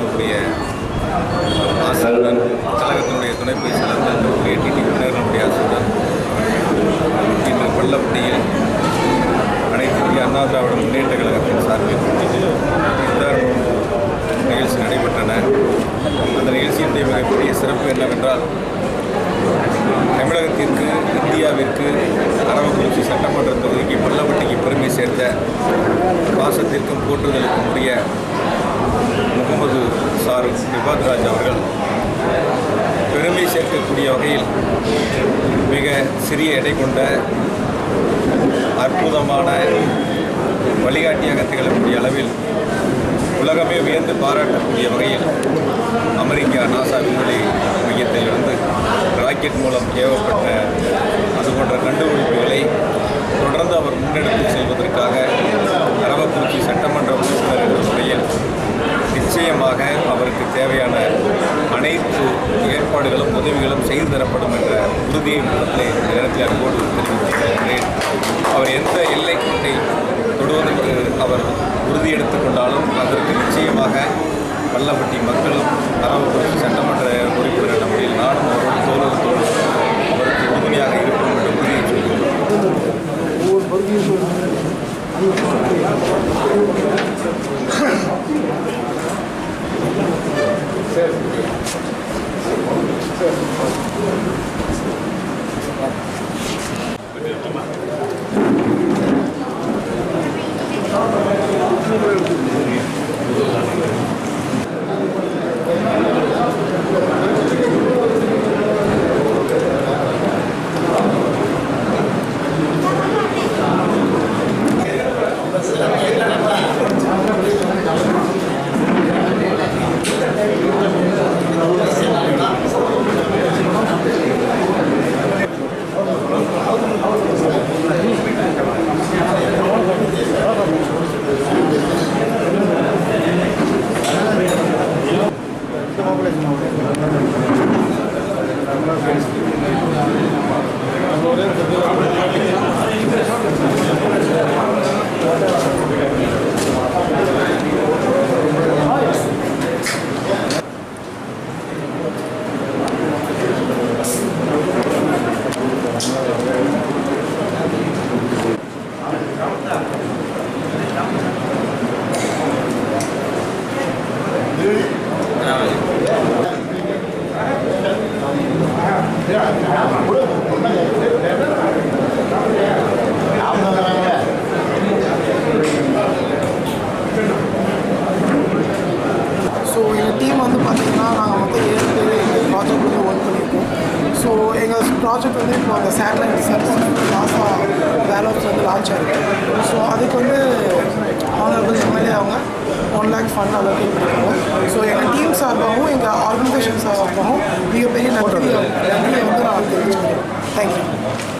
அம்மாவுடைய ஆசிரியர் கழகத்தினுடைய துணை பொதுச் செயலாளர் ஏடிடி வினர்களுடைய ஆசிரியர் இன்று பள்ளப்பட்டியில் அனைத்து இந்திய அண்ணா திராவிட முன்னேற்ற கழகத்தின் சார்பில் இஃப்தார் நிகழ்ச்சி நடைபெற்றன. அந்த நிகழ்ச்சியினுடைய மிகப்பெரிய சிறப்பு என்னவென்றால் தமிழகத்திற்கு இந்தியாவிற்கு அரவக்குறிச்சி சட்டமன்ற தொகுதிக்கு பள்ளப்பட்டிக்கு பெருமை சேர்த்த பாசத்திற்கும் போற்றுதலுக்கும் உரிய விபாத்ராஜ் அவர்கள் பெருமை சேர்க்கக்கூடிய வகையில் மிக சிறிய எடை கொண்ட அற்புதமான வழிகாட்டியாக திகழக்கூடிய அளவில் உலகமே வியந்து பாராட்டக்கூடிய வகையில் அமெரிக்கா நாசா விண்வெளி மையத்திலிருந்து ராக்கெட் மூலம் ஏவப்பட்ட அது போன்ற கண்டுபிடிப்புகளை தொடர்ந்து அவர் முன்னெடுத்து செல்வதற்காக அரவக்குறிச்சி சட்டமன்ற உறுப்பினர் என்ற முறையில் நிச்சயமாக அவருக்கு ஏற்பாடுகளும் உதவிகளும் செய்து தரப்படும் என்ற உறுதியை உள்ளத்திலே இந்த நேரத்தில் அன்போடு தெரிவித்துக்கிறேன் அவர் எந்த எல்லைக்கோட்டை தொடுவதற்கு அவர் உறுதி எடுத்துக்கொண்டாலும் அதற்கு நிச்சயமாக பள்ளப்பட்டி மக்களும் அரவக்குறிச்சி சட்டமன்ற உறுப்பினர் நம்முடைய நாடும் நானும் அவரோடு தோழர் தோழர் ஸோ எங்கள் டீம் வந்து பார்த்தீங்கன்னா நாங்கள் மொத்தம் ஏழு பேர் எங்கள் ப்ராஜெக்ட் வந்து ஒர்க் பண்ணியிருக்கோம் ஸோ எங்கள் ப்ராஜெக்ட் வந்து இப்போ அந்த சேட்டலைட் சர்வீஸ் நாசா வேலோஸ் வந்து லான்ச் ஆயிருக்கு. ஸோ அதுக்கு வந்து ஆனரபிள் எம்எல்ஏ அவங்க ஒன் லேக் ஃபண்ட் அலோகேட் பண்ணியிருக்கோம் ஸோ எங்கள் டீம் சார்பாகவும் எங்கள் ஆர்கனைசேஷன் சார்பாகவும்